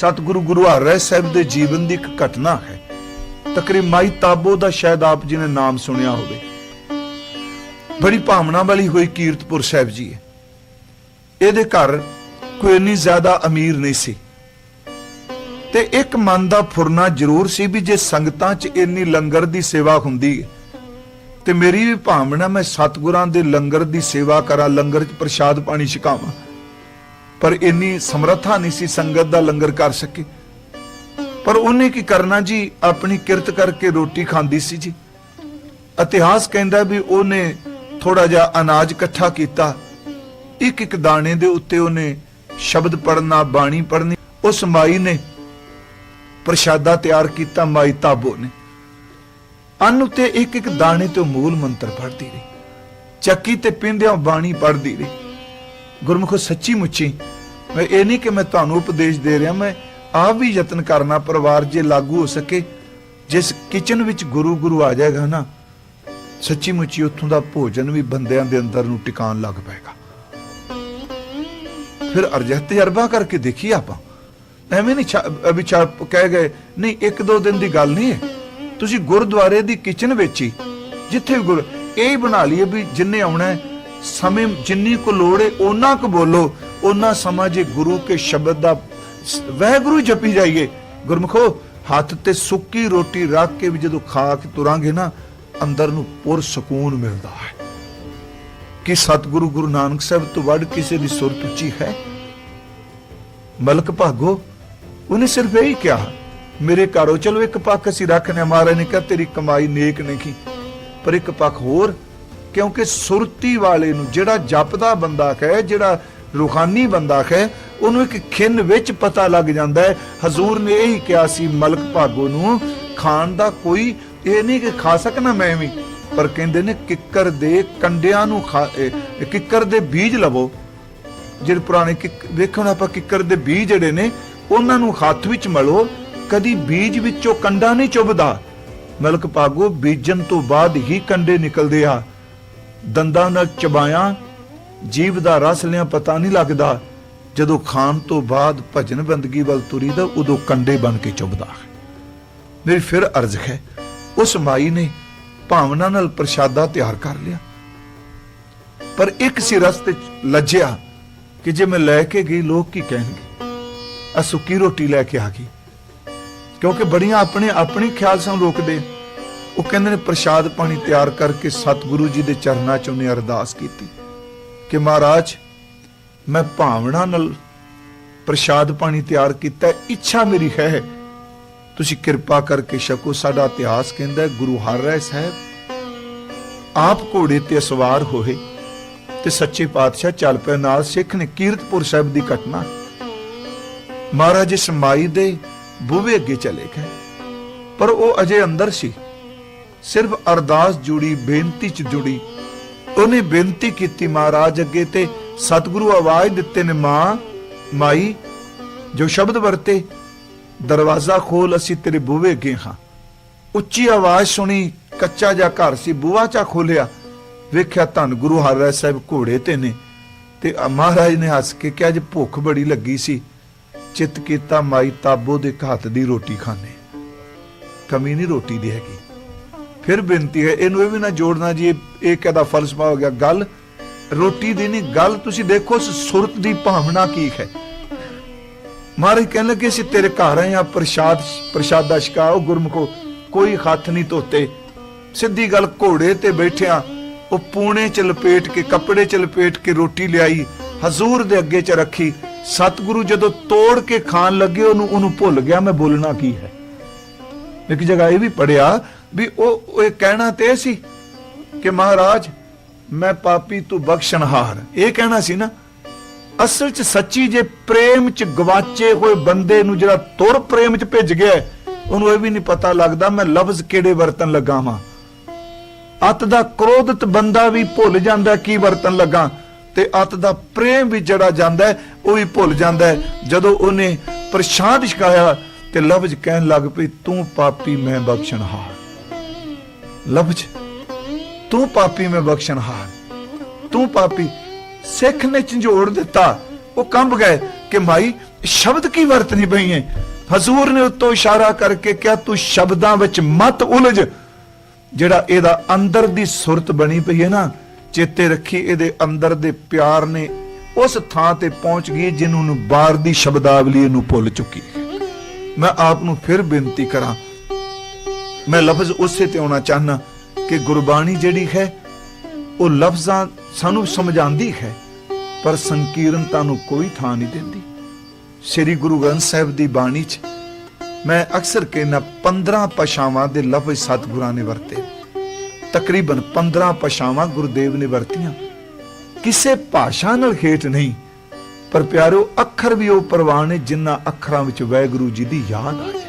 ਸਤਿਗੁਰੂ ਗੁਰੂ ਹਰਿ ਸਾਹਿਬ ਦੇ ਜੀਵਨ ਦੀ ਇੱਕ ਘਟਨਾ ਹੈ। ਤਕਰੀਬ ਮਾਈ ਤਾਬੋ ਦਾ ਸ਼ਾਇਦ ਆਪ ਜੀ ਨੇ ਨਾਮ ਸੁਣਿਆ ਹੋਵੇ। ਬੜੀ ਭਾਵਨਾ ਵਾਲੀ ਹੋਈ ਕੀਰਤਪੁਰ ਸਾਹਿਬ ਜੀ ਇਹਦੇ ਘਰ ਕੋਈ ਇੰਨੀ ਜ਼ਿਆਦਾ ਅਮੀਰ ਨਹੀਂ ਸੀ। ਤੇ ਇੱਕ ਮਨ ਦਾ ਫੁਰਨਾ ਜ਼ਰੂਰ ਸੀ ਵੀ ਜੇ ਸੰਗਤਾਂ 'ਚ ਇੰਨੀ ਲੰਗਰ ਦੀ ਸੇਵਾ ਹੁੰਦੀ ਤੇ ਮੇਰੀ ਵੀ ਭਾਵਨਾ ਮੈਂ ਸਤਿਗੁਰਾਂ ਦੇ ਲੰਗਰ ਦੀ ਸੇਵਾ ਕਰਾਂ, ਲੰਗਰ 'ਚ ਪ੍ਰਸ਼ਾਦ ਪਾਣੀ ਛਕਾਵਾਂ। ਪਰ ਇੰਨੀ ਸਮਰੱਥਾ ਨਹੀਂ ਸੀ ਸੰਗਤ ਦਾ ਲੰਗਰ ਕਰ ਸਕੇ। ਪਰ ਉਹਨੇ ਕੀ ਕਰਨਾ ਜੀ? ਆਪਣੀ ਕਿਰਤ ਕਰਕੇ ਰੋਟੀ ਖਾਂਦੀ ਸੀ ਜੀ। ਇਤਿਹਾਸ ਕਹਿੰਦਾ ਵੀ ਉਹਨੇ ਥੋੜਾ ਜਿਹਾ ਅਨਾਜ ਇਕੱਠਾ ਕੀਤਾ। ਇੱਕ ਇੱਕ ਦਾਣੇ ਦੇ ਉੱਤੇ ਉਹਨੇ ਸ਼ਬਦ ਪੜਨਾ ਬਾਣੀ ਪੜਨੀ ਉਸ ਮਾਈ ਨੇ ਪ੍ਰਸ਼ਾਦਾ ਤਿਆਰ ਕੀਤਾ, ਮਾਈ ਤਾਬੋ ਨੇ। ਅੰਨ ਉਤੇ ਇੱਕ ਇੱਕ ਦਾਣੇ ਤੋਂ ਮੂਲ ਮੰਤਰ ਪੜਦੀ ਰਹੀ। ਚੱਕੀ ਤੇ ਪਿੰਡਿਆਂ ਬਾਣੀ ਪੜਦੀ ਰਹੀ। ਗੁਰਮੁਖ ਸੱਚੀ ਮੁੱਚੀ। ਮੈਂ ਇਹ ਨਹੀਂ ਕਿ ਮੈਂ ਤੁਹਾਨੂੰ ਉਪਦੇਸ਼ ਦੇ ਰਿਹਾ ਮੈਂ ਆਪ ਵੀ ਯਤਨ ਕਰਨਾ ਪਰਿਵਾਰ ਜੇ ਲਾਗੂ ਹੋ ਸਕੇ ਜਿਸ ਕਿਚਨ ਵਿੱਚ ਗੁਰੂ ਗੁਰੂ ਆ ਜਾਏਗਾ ਨਾ ਸੱਚੀ ਮੁੱਚੀ ਉੱਥੋਂ ਦਾ ਭੋਜਨ ਵੀ ਬੰਦਿਆਂ ਦੇ ਅੰਦਰ ਨੂੰ ਟਿਕਾਣ ਲੱਗ ਪਏਗਾ। ਫਿਰ ਅਰਜਹ ਤਜਰਬਾ ਕਰਕੇ ਦੇਖੀ ਆਪਾਂ। ਐਵੇਂ ਨਹੀਂ ਛਾ- ਕਹਿ ਗਏ ਨਹੀਂ ਇੱਕ ਦੋ ਦਿਨ ਦੀ ਗੱਲ ਨਹੀਂ ਹੈ। ਤੁਸੀਂ ਗੁਰਦੁਆਰੇ ਦੀ ਕਿਚਨ ਵਿੱਚ ਹੀ ਜਿੱਥੇ ਵੀ ਗੁਰ ਇਹ ਬਣਾ ਲਈਏ ਵੀ ਜਿੰਨੇ ਆਉਣਾ ਹੈ, ਸਮੇਂ ਜਿੰਨੀ ਕੋ ਲੋੜ ਹੈ ਉਹਨਾਂ ਕੁ ਬੋਲੋ। ਉਹਨਾਂ ਸਮਾਂ ਜੇ ਗੁਰੂ ਕੇ ਸ਼ਬਦ ਦਾ ਵਾਹਿਗੁਰੂ ਜਪੀ ਜਾਈਏ। ਗੁਰਮਖੋ, ਹੱਥ ਤੇ ਸੁੱਕੀ ਰੋਟੀ ਰੱਖ ਕੇ ਵੀ ਜਦੋਂ ਖਾ ਕੇ ਤੁਰਾਂਗੇ ਨਾ, ਅੰਦਰ ਨੂੰ ਪੁਰ ਸਕੂਨ ਮਿਲਦਾ ਹੈ। ਕਿ ਸਤਿਗੁਰੂ ਗੁਰੂ ਨਾਨਕ ਸਾਹਿਬ ਤੋਂ ਵੱਡ ਕਿਸੇ ਦੀ ਸੁਰਤ ਉੱਚੀ ਹੈ? ਮਲਕ ਭਾਗੋ, ਉਹਨੇ ਸਿਰਫ ਇਹੀ ਕਿਹਾ, ਮੇਰੇ ਘਰੋਂ ਚਲੋ ਇੱਕ ਪੱਖ ਅਸੀਂ ਰੱਖਨੇ ਮਹਾਰਾਜ ਨੇ ਕਿਹਾ, ਤੇਰੀ ਕਮਾਈ ਨੇਕ ਨਹੀਂ ਪਰ ਇੱਕ ਪੱਖ ਹੋਰ ਕਿਉਂਕਿ ਸੁਰਤੀ ਵਾਲੇ ਨੂੰ ਜਿਹੜਾ ਜਪਦਾ ਬੰਦਾ ਹੈ ਜਿਹੜਾ ਰੂਹਾਨੀ ਬੰਦਾ ਹੈ ਉਹਨੂੰ ਇੱਕ ਖਿੰਨ ਵਿੱਚ ਪਤਾ ਲੱਗ ਜਾਂਦਾ ਹੈ। ਹਜ਼ੂਰ ਨੇ ਇਹ ਹੀ ਕਿਹਾ ਸੀ ਮਲਕ ਭਾਗੋ ਨੂੰ, ਖਾਣ ਦਾ ਕੋਈ ਇਹ ਨਹੀਂ ਕਿ ਖਾ ਸਕਣਾ ਮੈਂ ਵੀ, ਪਰ ਕਹਿੰਦੇ ਨੇ ਕਿੱਕਰ ਦੇ ਕੰਡਿਆਂ ਨੂੰ ਖਾ ਕਿੱਕਰ ਦੇ ਬੀਜ ਲਵੋ। ਜਿਹੜੇ ਪੁਰਾਣੇ ਕਿੱਕ- ਵੇਖੋ ਨਾ ਆਪਾਂ ਕਿੱਕਰ ਦੇ ਬੀਜ ਜਿਹੜੇ ਨੇ, ਉਹਨਾਂ ਨੂੰ ਹੱਥ ਵਿੱਚ ਮਲੋ, ਕਦੀ ਬੀਜ ਵਿੱਚੋਂ ਕੰਡਾ ਨਹੀਂ ਚੁੱਭਦਾ। ਮਲਕ ਭਾਗੋ ਬੀਜਣ ਤੋਂ ਬਾਅਦ ਹੀ ਕੰਡੇ ਨਿਕਲਦੇ ਆ। ਦੰਦਾਂ ਨਾਲ ਚਬਾਇਆ, ਜੀਵ ਦਾ ਰਸ ਲਿਆ, ਪਤਾ ਨਹੀਂ ਲੱਗਦਾ। ਜਦੋਂ ਖਾਣ ਤੋਂ ਬਾਅਦ ਭਜਨ ਬੰਦਗੀ ਵੱਲ ਤੁਰੀਦਾ, ਉਦੋਂ ਕੰਡੇ ਬਣ ਕੇ ਚੁੱਭਦਾ। ਮੇਰੀ ਫਿਰ ਅਰਜ਼ ਹੈ, ਉਸ ਮਾਈ ਨੇ ਭਾਵਨਾ ਨਾਲ ਪ੍ਰਸ਼ਾਦਾ ਤਿਆਰ ਕਰ ਲਿਆ। ਪਰ ਇੱਕ ਸੀ ਰਸਤੇ ਲੱਜਿਆ ਕਿ ਜੇ ਮੈਂ ਲੈ ਕੇ ਗਈ, ਲੋਕ ਕੀ ਕਹਿਣਗੇ? ਆ ਸੁੱਕੀ ਰੋਟੀ ਲੈ ਕੇ ਆ ਗਈ। ਕਿਉਂਕਿ ਬੜੀਆਂ ਆਪਣੇ ਆਪਣੇ ਖਿਆਲ ਸਾਨੂੰ ਰੋਕਦੇ ਉਹ ਕਹਿੰਦੇ ਨੇ ਪ੍ਰਸ਼ਾਦ ਪਾਣੀ ਤਿਆਰ ਕਰਕੇ ਸਤਿਗੁਰੂ ਜੀ ਦੇ ਚਰਨਾਂ 'ਚ ਉਹਨੇ ਅਰਦਾਸ ਕੀਤੀ ਕਿ ਮਹਾਰਾਜ, ਮੈਂ ਭਾਵਨਾ ਨਾਲ ਪ੍ਰਸ਼ਾਦ ਪਾਣੀ ਤਿਆਰ ਕੀਤਾ, ਇੱਛਾ ਮੇਰੀ ਹੈ, ਤੁਸੀਂ ਕਿਰਪਾ ਕਰਕੇ ਛਕੋ। ਸਾਡਾ ਇਤਿਹਾਸ ਕਹਿੰਦਾ ਗੁਰੂ ਹਰ ਹਰਿਰਾਏ ਸਾਹਿਬ ਆਪ ਘੋੜੇ ਤੇ ਸਵਾਰ ਹੋਏ ਤੇ ਸੱਚੇ ਪਾਤਸ਼ਾਹ ਚੱਲ ਪਏ। ਨਾਲ ਸਿੱਖ ਨੇ ਕੀਰਤਪੁਰ ਸਾਹਿਬ ਦੀ ਘਟਨਾ। ਮਹਾਰਾਜ ਇਸ ਮਾਈ ਦੇ ਬੂਵੇ ਅੱਗੇ ਚਲੇ ਗਏ। ਪਰ ਉਹ ਅਜੇ ਅੰਦਰ ਸੀ। ਸਿਰਫ ਅਰਦਾਸ ਜੁੜੀ, ਬੇਨਤੀ ਚ ਜੁੜੀ। ਉਹਨੇ ਬੇਨਤੀ ਕੀਤੀ ਮਹਾਰਾਜ ਅੱਗੇ ਤੇ ਸਤਿਗੁਰੂ ਆਵਾਜ਼ ਦਿੱਤੇ ਨੇ, ਮਾਂ, ਮਾਈ, ਜੋ ਸ਼ਬਦ ਵਰਤੇ, ਦਰਵਾਜ਼ਾ ਖੋਲ, ਅਸੀਂ ਤੇਰੇ ਬੂਵੇ ਅੱਗੇ ਹਾਂ। ਉੱਚੀ ਆਵਾਜ਼ ਸੁਣੀ, ਕੱਚਾ ਜਿਹਾ ਘਰ ਸੀ, ਬੂਹਾ ਚਾ ਖੋਲਿਆ। ਵੇਖਿਆ ਧੰਨ ਗੁਰੂ ਹਰਿਰਾਏ ਸਾਹਿਬ ਘੋੜੇ ਤੇ ਨੇ ਤੇ ਮਹਾਰਾਜ ਨੇ ਹੱਸ ਕੇ ਕਿਹਾ ਜੇ ਭੁੱਖ ਬੜੀ ਲੱਗੀ ਸੀ। ਚਿੱਤ ਕੀਤਾ, ਮਾਈ, ਤਾਬੋ ਦੇ ਹੱਥ ਦੀ ਰੋਟੀ ਖਾਣੇ ਕਮੀ ਨਹੀਂ ਰੋਟੀ ਦੀ ਹੈਗੀ। ਫਿਰ ਬੇਨਤੀ ਹੈ, ਇਹਨੂੰ ਇਹ ਵੀ ਨਾ ਜੋੜਨਾ ਜੀ, ਇਹ- ਇਹ ਫਲਸਫਾ ਹੋ ਗਿਆ, ਗੱਲ। ਰੋਟੀ ਦੀ ਨਹੀਂ, ਗੱਲ ਤੁਸੀਂ ਦੇਖੋ ਸੁਰਤ ਦੀ ਭਾਵਨਾ ਕੀ ਹੈ। ਮਹਾਰਾਜ ਕਹਿਣ ਲੱਗੇ ਅਸੀਂ ਤੇਰੇ ਘਰ ਆਏ ਆ ਪ੍ਰਸ਼ਾਦ, ਪ੍ਰਸ਼ਾਦਾ ਛਕਾਓ, ਗੁਰਮੁਖੋ, ਕੋਈ ਹੱਥ ਨਹੀਂ ਧੋਤੇ। ਸਿੱਧੀ ਗੱਲ, ਘੋੜੇ ਤੇ ਬੈਠਿਆ ਉਹ ਪੂਣੇ ਚ ਲਪੇਟ ਕੇ, ਕੱਪੜੇ ਚ ਲਪੇਟ ਕੇ ਰੋਟੀ ਲਿਆਈ, ਹਜ਼ੂਰ ਦੇ ਅੱਗੇ ਚ ਰੱਖੀ। ਸਤਿਗੁਰੂ ਜਦੋਂ ਤੋੜ ਕੇ ਖਾਣ ਲੱਗੇ, ਉਹਨੂੰ ਉਹਨੂੰ ਭੁੱਲ ਗਿਆ, ਮੈਂ ਬੋਲਣਾ ਕੀ ਹੈ? ਇੱਕ ਜਗ੍ਹਾ ਇਹ ਵੀ ਪੜਿਆ ਵੀ ਉਹ ਇਹ ਕਹਿਣਾ ਤੇ ਸੀ ਕਿ ਮਹਾਰਾਜ, ਮੈਂ ਪਾਪੀ ਤੂੰ ਬਖਸ਼ਣਹਾਰ। ਇਹ ਕਹਿਣਾ ਸੀ ਨਾ, ਅਸਲ 'ਚ ਸੱਚੀ ਜੇ ਪ੍ਰੇਮ 'ਚ ਗਵਾਚੇ ਹੋਏ ਬੰਦੇ ਨੂੰ ਜਿਹੜਾ ਤੁਰ ਪ੍ਰੇਮ 'ਚ ਭਿੱਜ ਗਿਆ, ਉਹਨੂੰ ਇਹ ਵੀ ਨਹੀਂ ਪਤਾ ਲੱਗਦਾ ਮੈਂ ਲਫ਼ਜ਼ ਕਿਹੜੇ ਵਰਤਨ ਲੱਗਾ ਵਾਂ। ਅਤ ਦਾ ਕ੍ਰੋਧਿਤ ਬੰਦਾ ਵੀ ਭੁੱਲ ਜਾਂਦਾ ਕੀ ਵਰਤਨ ਲੱਗਾ, ਤੇ ਅਤ ਦਾ ਪ੍ਰੇਮ ਵੀ ਜਿਹੜਾ ਜਾਂਦਾ, ਉਹ ਵੀ ਭੁੱਲ ਜਾਂਦਾ। ਜਦੋਂ ਉਹਨੇ ਪ੍ਰਸ਼ਾਦ ਛਕਾਇਆ ਤੇ ਲਫ਼ਜ਼ ਕਹਿਣ ਲੱਗ ਪਈ, ਤੂੰ ਪਾਪੀ ਮੈਂ ਬਖਸ਼ਣਹਾਰ ਲਫ਼ਜ਼, ਤੂੰ ਪਾਪੀ ਮੈਂ ਬਖਸ਼ਣਹਾਰ ਤੂੰ ਪਾਪੀ। ਸਿੱਖ ਨੇ ਝੰਜੋੜ ਦਿੱਤਾ। ਉਹ ਕੰਬ ਗਏ ਕਿ, ਮਾਈ, ਸ਼ਬਦ ਕੀ ਵਰਤਨੀ ਪਈ ਹੈ ਹਜ਼ੂਰ ਨੇ ਉਤੋਂ ਇਸ਼ਾਰਾ ਕਰਕੇ ਕਿਹਾ, ਤੂੰ ਸ਼ਬਦਾਂ ਵਿੱਚ ਮਤ ਉਲਝ। ਜਿਹੜਾ ਇਹਦਾ ਅੰਦਰ ਦੀ ਸੁਰਤ ਬਣੀ ਪਈ ਹੈ ਨਾ, ਚੇਤੇ ਰੱਖੀ ਇਹਦੇ ਅੰਦਰ ਦੇ ਪਿਆਰ ਨੇ ਉਸ ਥਾਂ ਤੇ ਪਹੁੰਚ ਗਈ ਜਿਹਨੂੰ ਨੂੰ ਬਾਹਰ ਦੀ ਸ਼ਬਦਾਵਲੀ ਨੂੰ ਭੁੱਲ ਚੁੱਕੀ ਮੈਂ ਆਪ ਨੂੰ ਫਿਰ ਬੇਨਤੀ ਕਰਾਂ। ਮੈਂ ਲਫ਼ਜ਼ ਉਸੇ ਤੇ ਆਉਣਾ ਚਾਹਨਾ ਕਿ ਗੁਰਬਾਣੀ ਜਿਹੜੀ ਹੈ, ਉਹ ਲਫ਼ਜ਼ਾਂ ਸਾਨੂੰ ਸਮਝਾਉਂਦੀ ਹੈ, ਪਰ ਸੰਕੀਰਨਤਾ ਨੂੰ ਕੋਈ ਥਾਂ ਨਹੀਂ ਦਿੰਦੀ। ਸ੍ਰੀ ਗੁਰੂ ਗ੍ਰੰਥ ਸਾਹਿਬ ਦੀ ਬਾਣੀ 'ਚ ਮੈਂ ਅਕਸਰ ਕਹਿੰਦਾ 15 ਭਾਸ਼ਾਵਾਂ ਦੇ ਲਫ਼ਜ਼ ਸਤਿਗੁਰਾਂ ਨੇ ਵਰਤੇ। ਤਕਰੀਬਨ 15 ਭਾਸ਼ਾਵਾਂ ਗੁਰਦੇਵ ਨੇ ਵਰਤੀਆਂ। ਕਿਸੇ ਭਾਸ਼ਾ ਨਾਲ ਖੇਟ ਨਹੀਂ ਪਰ ਪਿਆਰਿਓ ਅੱਖਰ ਵੀ ਉਹ ਪ੍ਰਵਾਨ ਨੇ ਜਿਨ੍ਹਾਂ ਅੱਖਰਾਂ ਵਿੱਚ ਵਾਹਿਗੁਰੂ ਜੀ ਦੀ ਯਾਦ ਆਏ